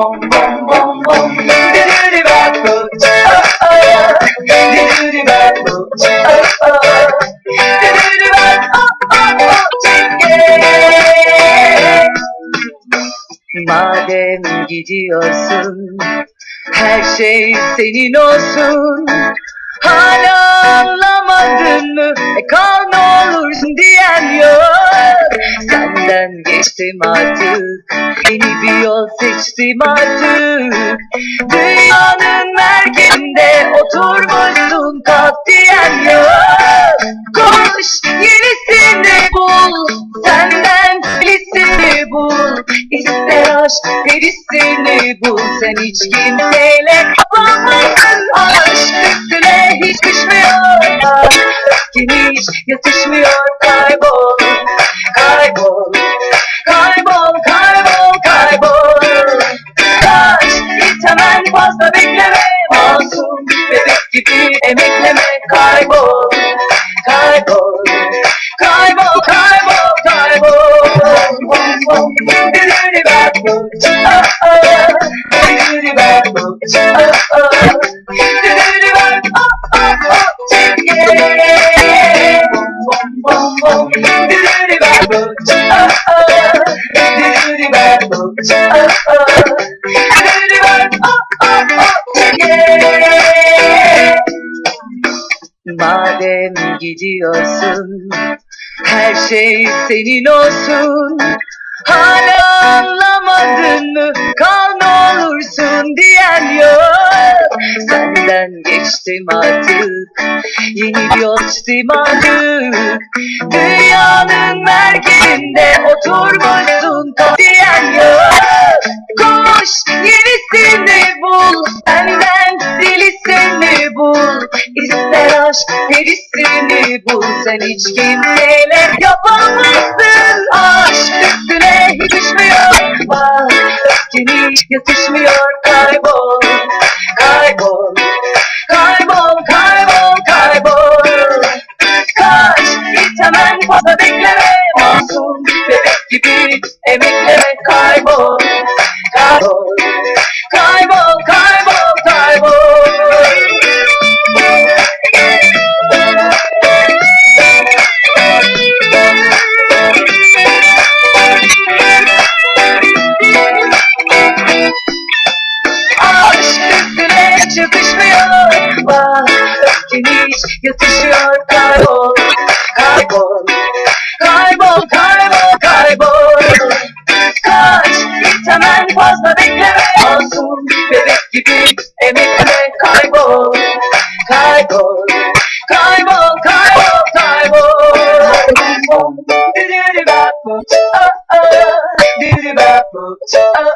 bom bom bom bom. Diddy battle, oh oh. Diddy battle, oh oh. Oh oh. Madem gidiyorsun, her şey senin olsun. Hala anlamadın mı? E kal ne olursun diyen yok. Senden geçtim artık. Yeni bir yol seçtim artık. Dünyanın merkezinde oturmuşsun kalk diyen yok Koş yenisini bul. Senden iyisini bul. İster aşk perisini bul. Sen hiç kimseyle yapamazsın Aşk üstüne hiç düşmüyor hiç yatışmıyor Bad boots, oh oh bad boots, oh oh Diddy bad, oh oh oh Yeah Madem gidiyorsun her şey senin olsun Hala anlamadın mı? Kal ne olursun diyen yok. Senden geçtim artık. Yeni bir çizdim artık Dünyanın merkezinde oturmuşsun diyen yok. Koş yenisini bul. Senden delisini bul? İster aşk perisini bul Sen hiç kimseyle yapamazsın Aşk üstüne düşmüyor. Bak öfken hiç yatışmıyor kaybol Kaybol, yatışıyor Kaybol, kaybol. Kaybol, kaybol, kaybol. Kaç hemen fazla bekleme Masum bebek gibi emekleme Kaybol, kaybol Kaybol, kaybol, kaybol. Oh oh Diddy bad boots, oh